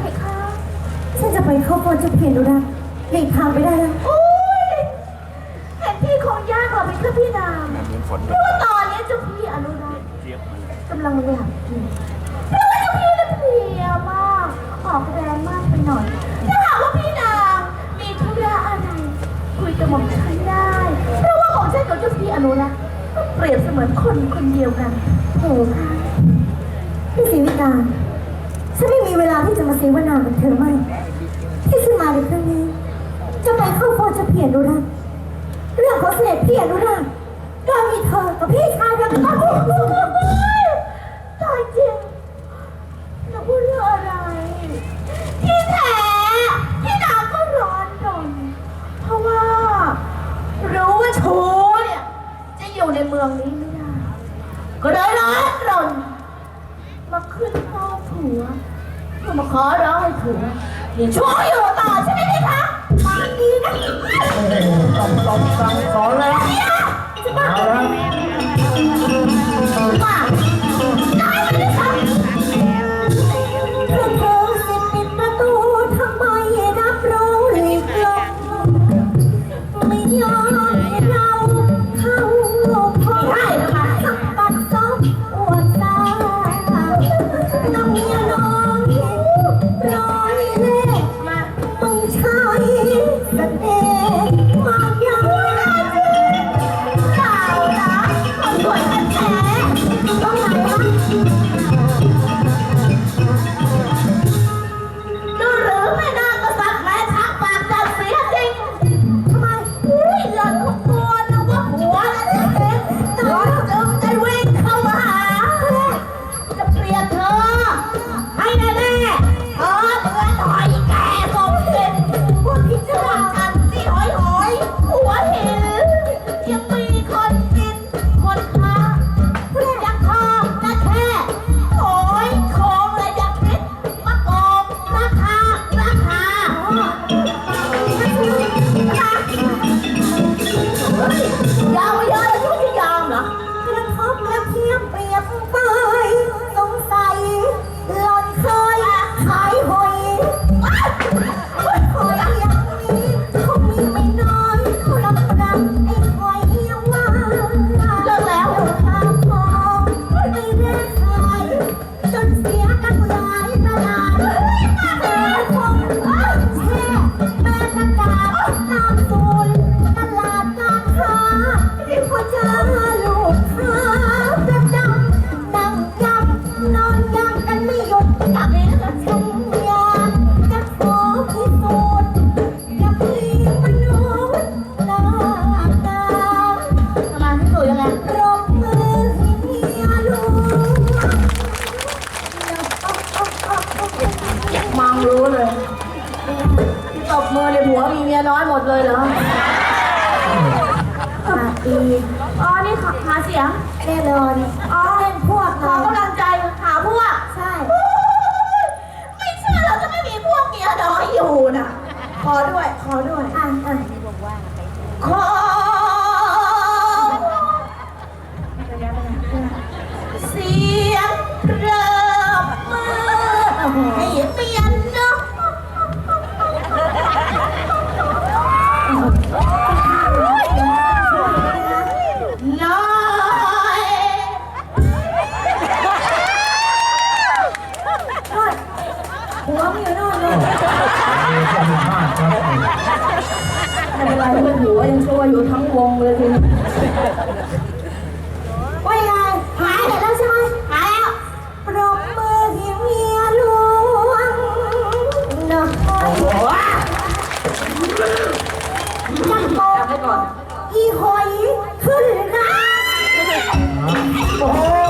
เพคะฉันจะไปเข้าพอนจ้าเพียรดูนะหลีกทางไม่ได้นะเวโอ้ยแผนที่ของยากเราเป็นเพื่องพี่นางพูดะว่ตอนนี้เจ้าพี่อนุรักษ์ากำลังหลับอยู่เพราะว่าเจ้าพี่น่ะเพียมากออกแรงมากไปหน่อยถ้าหากว่าพี่นางมีทุระอะไรคุยกับหม่อมฉันได้เพราะว่าของฉันกับเจ้าพี่อนุรักษ์เปรียบเสมือนคนคนเดียวกันโอ้ค่ะพี่ศรีวิการ จะมาเสวนากับเธอไหมที่ฉันมาในครั้งนี้ จะไปเข้าเฝ้าเจะเพียรนุรักษ์เรื่องของเสด็จพี่อนุรักษ์โดยมีเธอกับพี่ชายเดียวกันตายจริงเราพูดเรื่องอะไร ที่แท้ที่นางก็ร้อนรนเพราะว่า รู้ว่าชูเนี่ยจะอยู่ในเมืองนี้ไม่ได้ก็เลยร้อนรนมาขึ้นเฝ้าผัว มาขอร้องให้ผัวยังช่วยอยู่ต่อใช่ไหมพี่คะ รู้เลยที่ตบมือในหัวมีเมียน้อยหมดเลยเหรอปากดีอ๋อ นี่ขาหาเสียงแน่นอน อ๋อเล่นพวกขอเรากำลังใจ เป็นตัวอยู่ทั้งวงเลยทีนี้ว่ายังไงหายไปแล้วใช่ไหมหายแล้วปรบมือเสียงเมียลวงน่อยจันโกงอีคอยขึ้นนะ โอ้